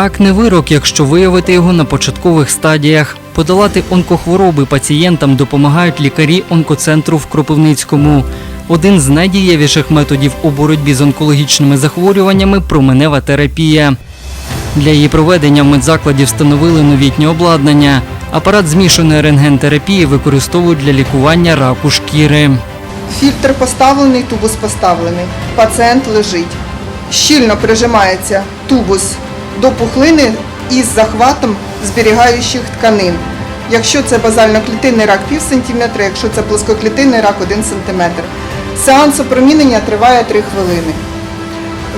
Рак не вирок, якщо виявити його на початкових стадіях. Подолати онкохвороби пацієнтам допомагають лікарі онкоцентру в Кропивницькому. Один з найдієвіших методів у боротьбі з онкологічними захворюваннями променева терапія. Для її проведення в медзакладі встановили новітнє обладнання. Апарат змішаної рентгентерапії використовують для лікування раку шкіри. Фільтр поставлений, тубус поставлений. Пацієнт лежить. Щільно прижимається тубус до пухлини із захватом зберігаючих тканин. Якщо це базально-клітинний рак пів сантиметра, якщо це плоскоклітинний рак 1 сантиметр. Сеанс опромінення триває 3 хвилини.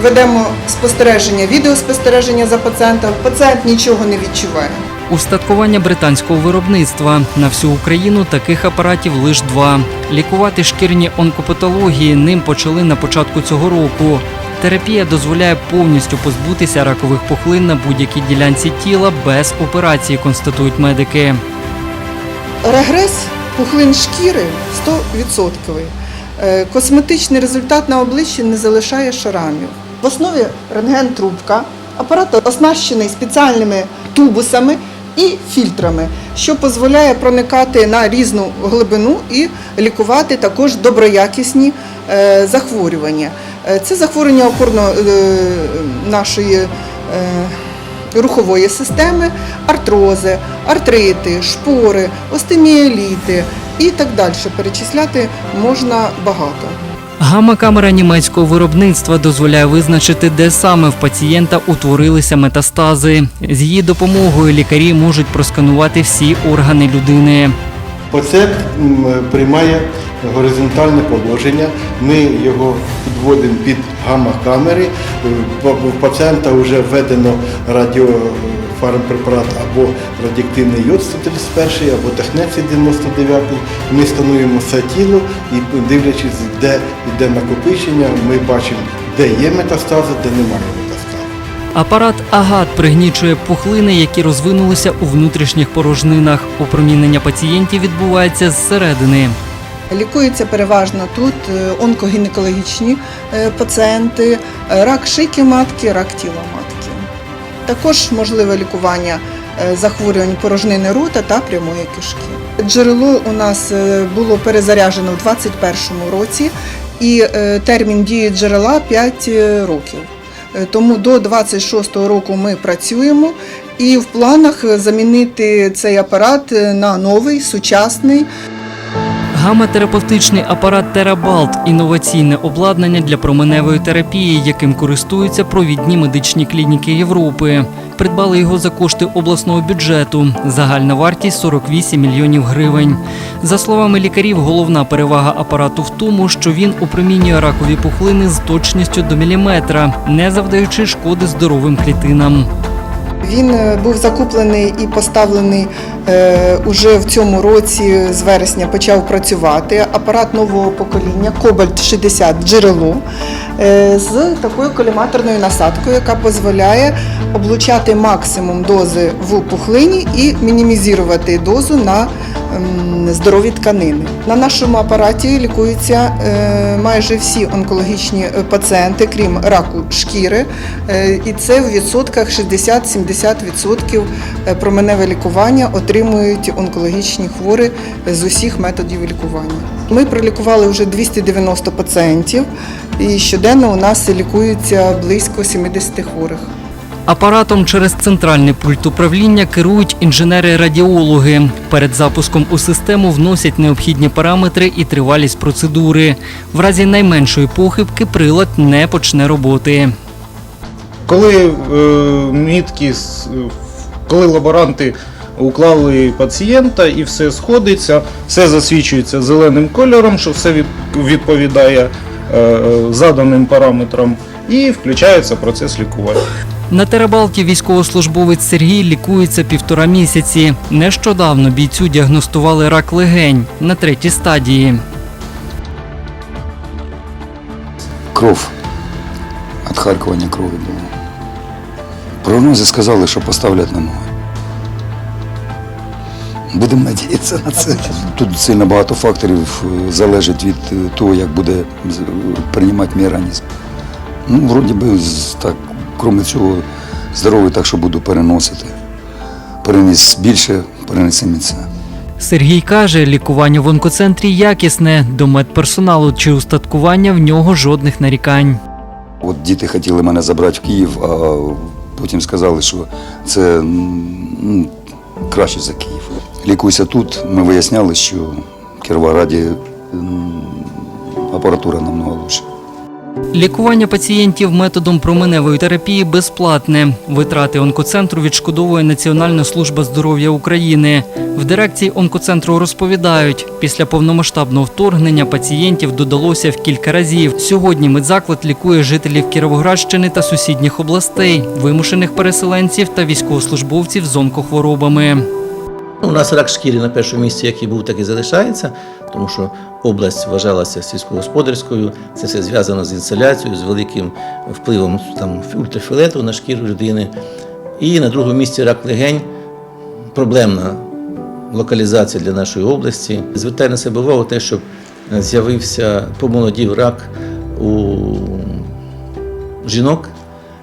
Ведемо спостереження, відеоспостереження за пацієнтом. Пацієнт нічого не відчуває. Устаткування британського виробництва на всю Україну таких апаратів лише два. Лікувати шкірні онкопатології ним почали на початку цього року. Терапія дозволяє повністю позбутися ракових пухлин на будь-якій ділянці тіла без операції, констатують медики. Регрес пухлин шкіри 100%. Е, Косметичний результат на обличчі не залишає шарамів. В основі рентген-трубка. Апарат оснащений спеціальними тубусами і фільтрами, що дозволяє проникати на різну глибину і лікувати також доброякісні е, захворювання. Е, Це захворювання опорно е, нашої е, рухової системи, артрози, артрити, шпори, остеміеліти і так далі. Перечисляти можна багато. Гамма-камера німецького виробництва дозволяє визначити, де саме в пацієнта утворилися метастази. З її допомогою лікарі можуть просканувати всі органи людини. Пацієнт приймає горизонтальне положення, ми його підводимо під гамма-камери. Е, У пацієнта вже введено радіофармпрепарат або радіоактивний йод 131 або технецій 99. Ми скануємо все тіло і дивлячись, де йде накопичення, ми бачимо, де є метастази, де немає метастази. Апарат Агат пригнічує пухлини, які розвинулися у внутрішніх порожнинах. Опромінення пацієнтів відбувається зсередини. Лікуються переважно тут е, онкогінекологічні е, пацієнти, е, рак шийки матки, рак тіла матки. Також можливе лікування захворювань порожнини рота та прямої кишки. Джерело у нас було перезаряджено в 2021 році і термін дії джерела 5 років. Тому до 26-го року ми працюємо і в планах замінити цей апарат на новий, сучасний, Гамма-терапевтичний апарат Терабалт інноваційне обладнання для променевої терапії, яким користуються провідні медичні клініки Європи. Придбали його за кошти обласного бюджету. Загальна вартість 48 мільйонів гривень. За словами лікарів, головна перевага апарату в тому, що він опромінює ракові пухлини з точністю до міліметра, не завдаючи шкоди здоровим клітинам. Він е, був закуплений і поставлений е, уже в цьому році, з вересня почав працювати. Апарат нового покоління Кобальт 60 джерело е, з такою коліматорною насадкою, яка дозволяє облучати максимум дози в пухлині і мінімізувати дозу на здорові тканини. На нашому апараті лікуються е, майже всі онкологічні е, пацієнти, крім раку шкіри, Е, і це в відсотках 60-70% е, променеве лікування отримують онкологічні хворі з усіх методів лікування. Ми пролікували вже 290 пацієнтів, і щоденно у нас лікується близько 70 хворих. Апаратом через центральний пульт управління керують інженери-радіологи. Перед запуском у систему вносять необхідні параметри і тривалість процедури. В разі найменшої похибки прилад не почне роботи. Коли е, мітки, коли лаборанти уклали пацієнта і все сходиться, все засвічується зеленим кольором, що все відповідає е, заданим параметрам, і включається процес лікування. На Терабалті військовослужбовець Сергій лікується півтора місяці. Нещодавно бійцю діагностували рак легень на третій стадії. кров. Отхаркування крові було. Прогнози сказали, що поставлять на ноги. Будемо надіятися на це. Тут сильно багато факторів е, залежить від е, того, як буде приймати мій організм. Ну, вроді би, так, крім цього, здоровий, так що буду переносити. Переніс більше, перенесеться. Сергій каже, лікування в онкоцентрі якісне, до медперсоналу чи устаткування в нього жодних нарікань. От діти хотіли мене забрати в Київ, а потім сказали, що це м, краще за Київ. Лікуйся тут. Ми виясняли, що в Кіровограді апаратура намного лучше. Лікування пацієнтів методом променевої терапії безплатне. Витрати онкоцентру відшкодовує Національна служба здоров'я України. В дирекції онкоцентру розповідають, після повномасштабного вторгнення пацієнтів додалося в кілька разів. Сьогодні медзаклад лікує жителів Кіровоградщини та сусідніх областей, вимушених переселенців та військовослужбовців з онкохворобами. У нас рак шкіри на першому місці, як і був, так і залишається, тому що область вважалася сільськогосподарською. Це все зв'язано з інсоляцією, з великим впливом там, ультрафіолету на шкіру людини. І на другому місці рак легень проблемна локалізація для нашої області. Звертає на себе увагу те, що з'явився помолодів рак у жінок,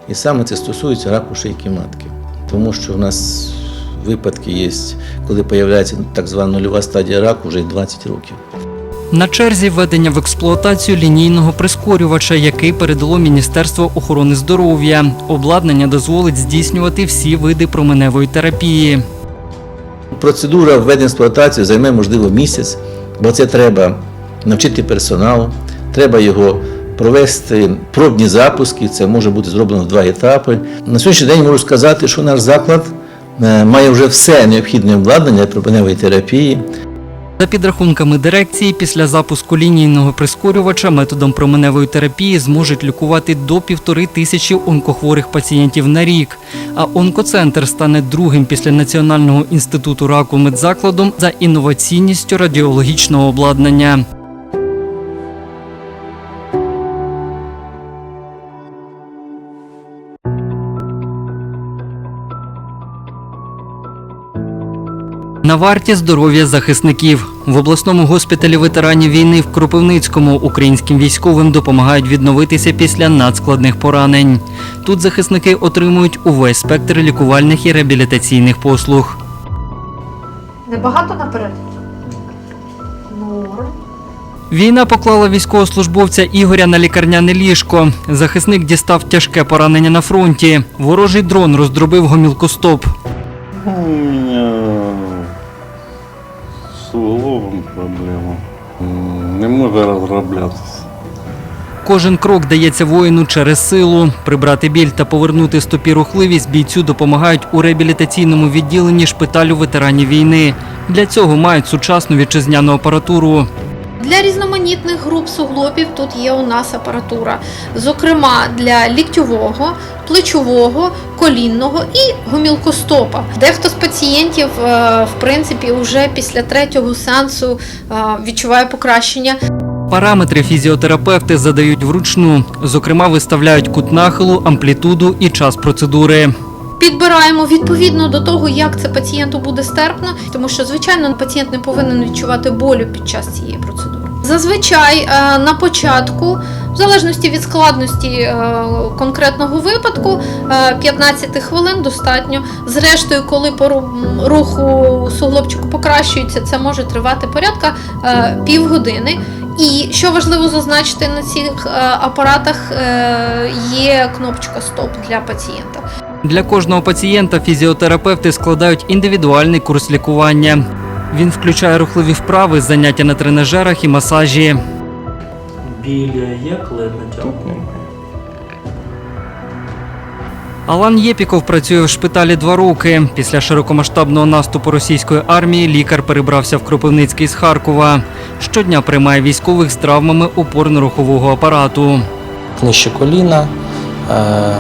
і саме це стосується раку шийки матки. Тому що в нас випадки є, коли з'являється так звана нульова стадія раку вже 20 років. На черзі введення в експлуатацію лінійного прискорювача, який передало Міністерство охорони здоров'я. Обладнання дозволить здійснювати всі види променевої терапії. Процедура введення в експлуатацію займе, можливо, місяць, бо це треба навчити персоналу, треба його провести пробні запуски. Це може бути зроблено в два етапи. На сьогоднішній день можу сказати, що наш заклад має вже все необхідне обладнання для променевої терапії. За підрахунками дирекції, після запуску лінійного прискорювача методом променевої терапії зможуть лікувати до півтори тисячі онкохворих пацієнтів на рік. А онкоцентр стане другим після Національного інституту раку медзакладом за інноваційністю радіологічного обладнання. На варті здоров'я захисників в обласному госпіталі ветеранів війни в Кропивницькому українським військовим допомагають відновитися після надскладних поранень. Тут захисники отримують увесь спектр лікувальних і реабілітаційних послуг. Небагато наперед? Норм. Війна поклала військовослужбовця Ігоря на лікарняне ліжко. Захисник дістав тяжке поранення на фронті. Ворожий дрон роздробив гомілкостоп. Меня проблема. Не може розроблятися. Кожен крок дається воїну через силу. Прибрати біль та повернути стопі рухливість бійцю допомагають у реабілітаційному відділенні шпиталю ветеранів війни. Для цього мають сучасну вітчизняну апаратуру. Для різноманітних груп суглобів тут є у нас апаратура, зокрема для ліктьового, плечового, колінного і гомілкостопа. Дехто з пацієнтів, е, в принципі, вже після третього сеансу е, відчуває покращення. Параметри фізіотерапевти задають вручну. Зокрема, виставляють кут нахилу, амплітуду і час процедури. Підбираємо відповідно до того, як це пацієнту буде стерпно, тому що, звичайно, пацієнт не повинен відчувати болю під час цієї процедури. Зазвичай е, на початку, в залежності від складності е, конкретного випадку, е, 15 хвилин достатньо. Зрештою, коли по ру- руху суглобчику покращується, це може тривати порядка е, півгодини. І що важливо зазначити на цих е, апаратах, е, є кнопочка Стоп для пацієнта. Для кожного пацієнта фізіотерапевти складають індивідуальний курс лікування. Він включає рухливі вправи, заняття на тренажерах і масажі. Біля як лед натягнути? Алан Єпіков працює в шпиталі два роки. Після широкомасштабного наступу російської армії лікар перебрався в Кропивницький з Харкова. Щодня приймає військових з травмами опорно-рухового апарату. Нижче коліна, е,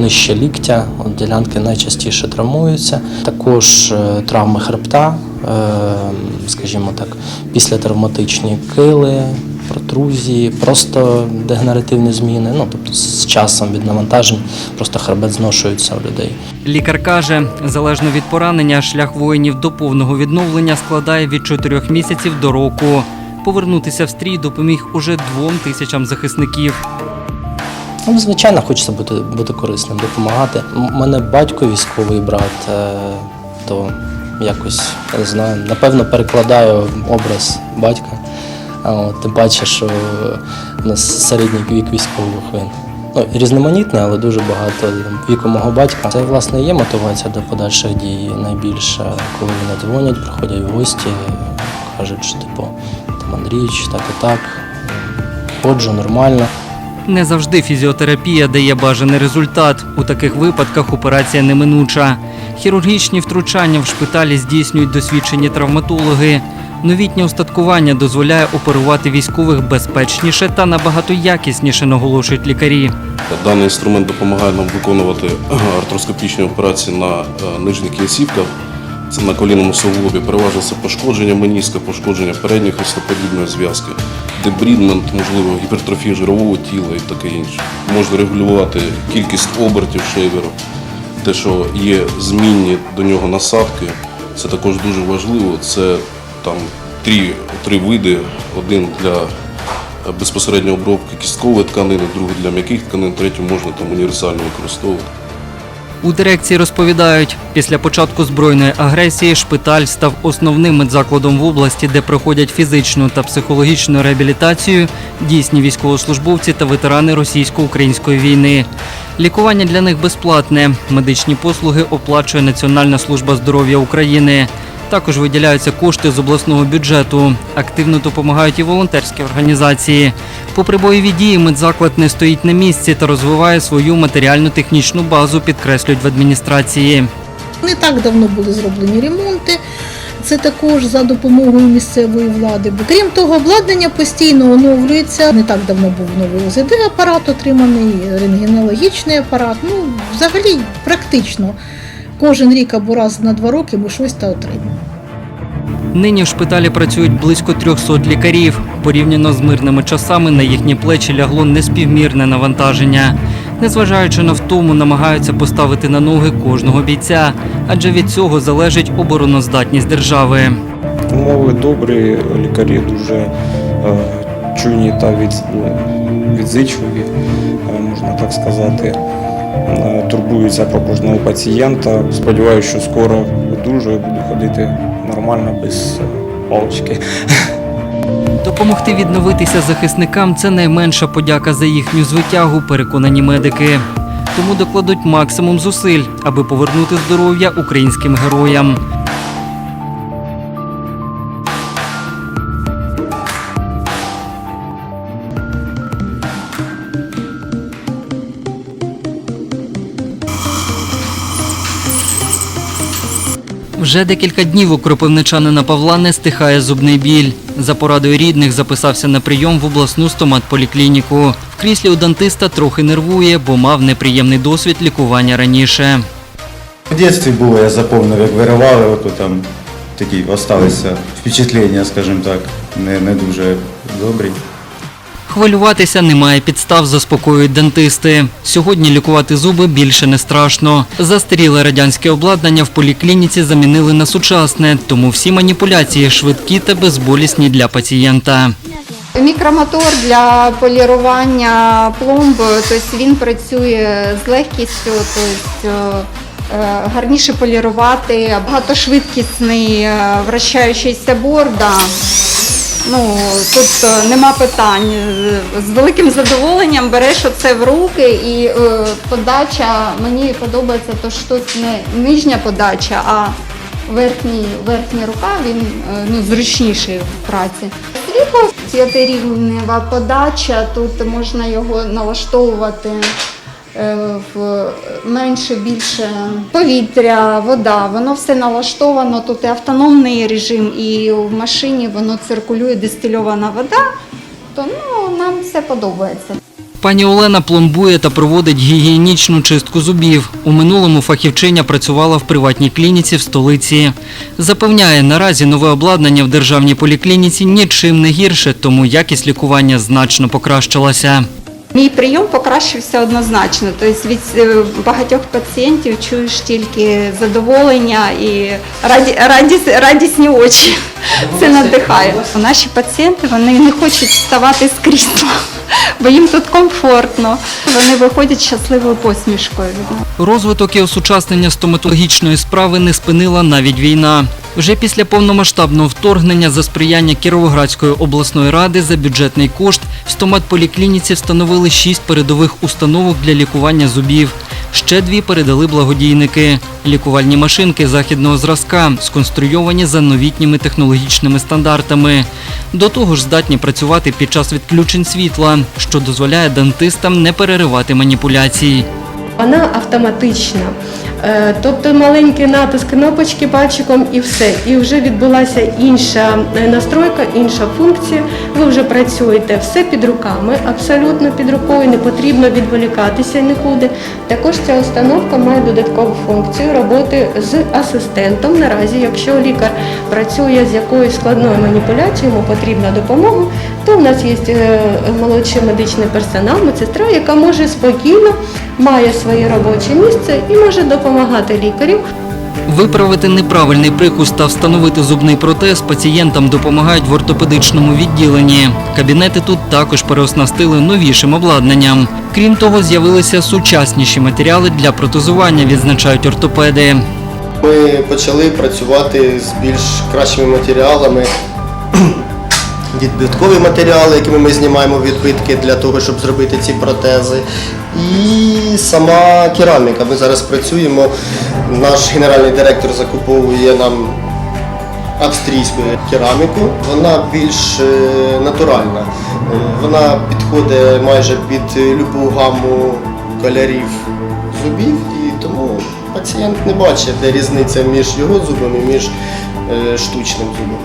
нижче ліктя, от ділянки найчастіше травмуються. Також е, травми хребта, е, скажімо так, післятравматичні кили, протрузії, просто дегенеративні зміни. Ну, тобто з часом від навантажень просто хребет зношується у людей. Лікар каже, залежно від поранення, шлях воїнів до повного відновлення складає від 4 місяців до року. Повернутися в стрій допоміг уже двом тисячам захисників. Ну, звичайно, хочеться бути, бути корисним, допомагати. У мене батько військовий брат, е, то якось не знаю, напевно, перекладаю образ батька. Тим паче, що у нас середній вік військових він. Ну, різноманітний, але дуже багато віку мого батька. Це власне є мотивація до подальших дій найбільше, коли вони дзвонять, приходять в гості, кажуть, що типу, там Андрійович, так і так. Ходжу нормально. Не завжди фізіотерапія дає бажаний результат. У таких випадках операція неминуча. Хірургічні втручання в шпиталі здійснюють досвідчені травматологи. Новітнє устаткування дозволяє оперувати військових безпечніше та набагато якісніше, наголошують лікарі. Даний інструмент допомагає нам виконувати е, артроскопічні операції на е, нижніх кінцівках. Це на колінному суглобі. Переважно це пошкодження меніска, пошкодження передньої хрестоподібної зв'язки, дебрідмент, можливо, гіпертрофія жирового тіла і таке інше. Можна регулювати кількість обертів шейверу, те, що є змінні до нього насадки, це також дуже важливо. Це там три, три види: один для е, безпосередньо обробки кісткової тканини, другий для м'яких тканин, третю можна там універсально використовувати. У дирекції розповідають, після початку збройної агресії шпиталь став основним медзакладом в області, де проходять фізичну та психологічну реабілітацію дійсні військовослужбовці та ветерани російсько-української війни. Лікування для них безплатне. Медичні послуги оплачує Національна служба здоров'я України. Також виділяються кошти з обласного бюджету. Активно допомагають і волонтерські організації. Попри бойові дії, медзаклад не стоїть на місці та розвиває свою матеріально-технічну базу, підкреслюють в адміністрації. Не так давно були зроблені ремонти. Це також за допомогою місцевої влади. Крім того, обладнання постійно оновлюється. Не так давно був новий ОЗД апарат отриманий, рентгенологічний апарат. Ну, взагалі, практично. Кожен рік або раз на два роки ми щось та отримуємо. Нині в шпиталі працюють близько 300 лікарів. Порівняно з мирними часами на їхні плечі лягло неспівмірне навантаження. Незважаючи на втому, намагаються поставити на ноги кожного бійця, адже від цього залежить обороноздатність держави. Умови добрі, лікарі дуже е, чуйні та від, відзичливі, е, можна так сказати. Е, Турбуються про кожного пацієнта. Сподіваюся, що скоро одужаю, буду ходити нормально, без палочки. Допомогти відновитися захисникам це найменша подяка за їхню звитягу, переконані медики. Тому докладуть максимум зусиль, аби повернути здоров'я українським героям. Вже декілька днів у кропивничанина Павла не стихає зубний біль. За порадою рідних записався на прийом в обласну стоматполіклініку. В кріслі у дантиста трохи нервує, бо мав неприємний досвід лікування раніше. В дитинстві було, я запомнив, як виривали, ото там такі осталися впечатлення, скажімо так, не, не дуже добрі. Хвилюватися немає підстав, заспокоюють дантисти. Сьогодні лікувати зуби більше не страшно. Застаріле радянське обладнання в поліклініці замінили на сучасне, тому всі маніпуляції швидкі та безболісні для пацієнта. Мікромотор для полірування пломб, тобто він працює з легкістю, тобто е, гарніше полірувати, багатошвидкісний е, вращаючийся борда. Ну, тут е, нема питань. З великим задоволенням береш оце в руки і е, подача, мені подобається, то що тут не нижня подача, а верхній, верхня рука, він е, ну, зручніший в праці. П'ятирівнева подача, тут можна його налаштовувати менше більше повітря, вода, воно все налаштовано. Тут і автономний режим, і в машині воно циркулює дистильована вода, то ну, нам все подобається. Пані Олена пломбує та проводить гігієнічну чистку зубів. У минулому фахівчиня працювала в приватній клініці в столиці. Запевняє, наразі нове обладнання в державній поліклініці нічим не гірше, тому якість лікування значно покращилася. Мій прийом покращився однозначно. Тобто від е, багатьох пацієнтів чуєш тільки задоволення і раді, радіс, радісні очі. Це надихає. Наші пацієнти вони не хочуть вставати з крісла, бо їм тут комфортно. Вони виходять щасливою посмішкою. Розвиток і осучаснення стоматологічної справи не спинила навіть війна. Вже після повномасштабного вторгнення за сприяння Кіровоградської обласної ради за бюджетний кошт в стоматполіклініці встановили шість передових установок для лікування зубів. Ще дві передали благодійники. Лікувальні машинки західного зразка, сконструйовані за новітніми технологічними стандартами. До того ж здатні працювати під час відключень світла, що дозволяє дантистам не переривати маніпуляцій. Вона автоматична. Е, Тобто маленький натиск кнопочки пальчиком і все. І вже відбулася інша е, настройка, інша функція. Ви вже працюєте все під руками, абсолютно під рукою, не потрібно відволікатися нікуди. Також ця установка має додаткову функцію роботи з асистентом. Наразі, якщо лікар працює з якоюсь складною маніпуляцією, йому потрібна допомога, то в нас є е, молодший медичний персонал, медсестра, яка може спокійно має своє робоче місце і може допомагати лікарю Виправити неправильний прикус та встановити зубний протез пацієнтам допомагають в ортопедичному відділенні. Кабінети тут також переоснастили новішим обладнанням. Крім того, з'явилися сучасніші матеріали для протезування, відзначають ортопеди. Ми почали працювати з більш кращими матеріалами. Відбиткові матеріали, якими ми знімаємо відбитки для того, щоб зробити ці протези. І сама кераміка. Ми зараз працюємо. Наш генеральний директор закуповує нам австрійську кераміку. Вона більш е, натуральна. Вона підходить майже під любу гаму кольорів зубів, і тому пацієнт не бачить, де різниця між його зубом і між штучним зубом.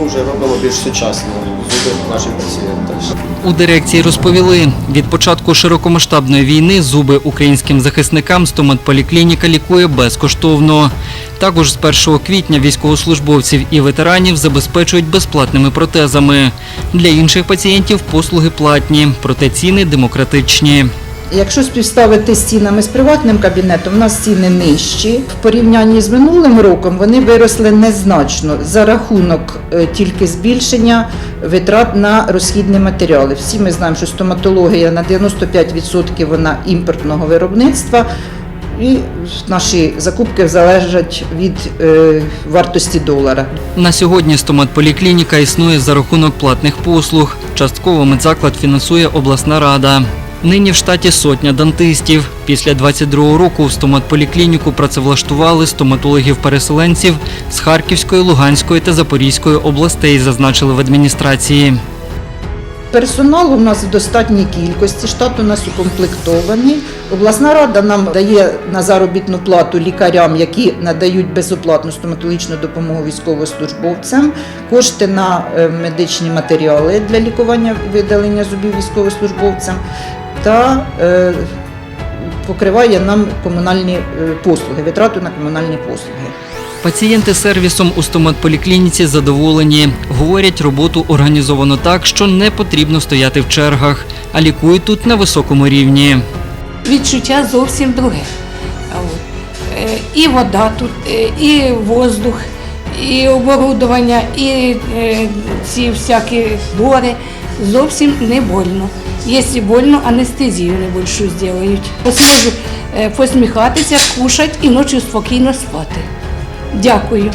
Ми вже робимо більш сучасні зуби нашим пацієнтам. У дирекції розповіли, від початку широкомасштабної війни зуби українським захисникам стоматполіклініка лікує безкоштовно. Також з 1 квітня військовослужбовців і ветеранів забезпечують безплатними протезами. Для інших пацієнтів послуги платні, проте ціни демократичні. Якщо співставити з цінами з приватним кабінетом, у нас ціни нижчі. В порівнянні з минулим роком вони виросли незначно за рахунок е, тільки збільшення витрат на розхідні матеріали. Всі ми знаємо, що стоматологія на 95% вона імпортного виробництва. І наші закупки залежать від е, вартості долара. На сьогодні стоматполіклініка існує за рахунок платних послуг. Частково медзаклад фінансує обласна рада. Нині в штаті сотня дантистів. Після 22 року в стоматполіклініку працевлаштували стоматологів-переселенців з Харківської, Луганської та Запорізької областей, зазначили в адміністрації. Персоналу у нас в достатній кількості, штат у нас укомплектований. Обласна рада нам дає на заробітну плату лікарям, які надають безоплатну стоматологічну допомогу військовослужбовцям, кошти на е, медичні матеріали для лікування видалення зубів військовослужбовцям та е, покриває нам комунальні е, послуги, витрату на комунальні послуги. Пацієнти сервісом у стоматполіклініці задоволені. Говорять, роботу організовано так, що не потрібно стояти в чергах, а лікують тут на високому рівні. відчуття зовсім друге. Е, І вода тут, і воздух, і оборудовання, і ці всякі бори. Зовсім не больно. Якщо больно, анестезію небольшу зроблять. Посможу е, посміхатися, кушати і ночі спокійно спати. Дякую.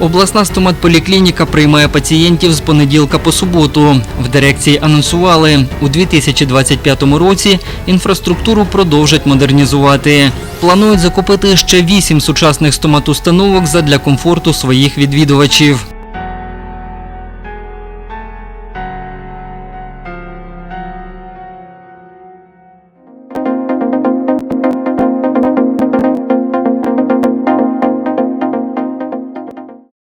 Обласна стоматполіклініка приймає пацієнтів з понеділка по суботу. В дирекції анонсували, у 2025 році інфраструктуру продовжать модернізувати. Планують закупити ще вісім сучасних стоматустановок задля комфорту своїх відвідувачів.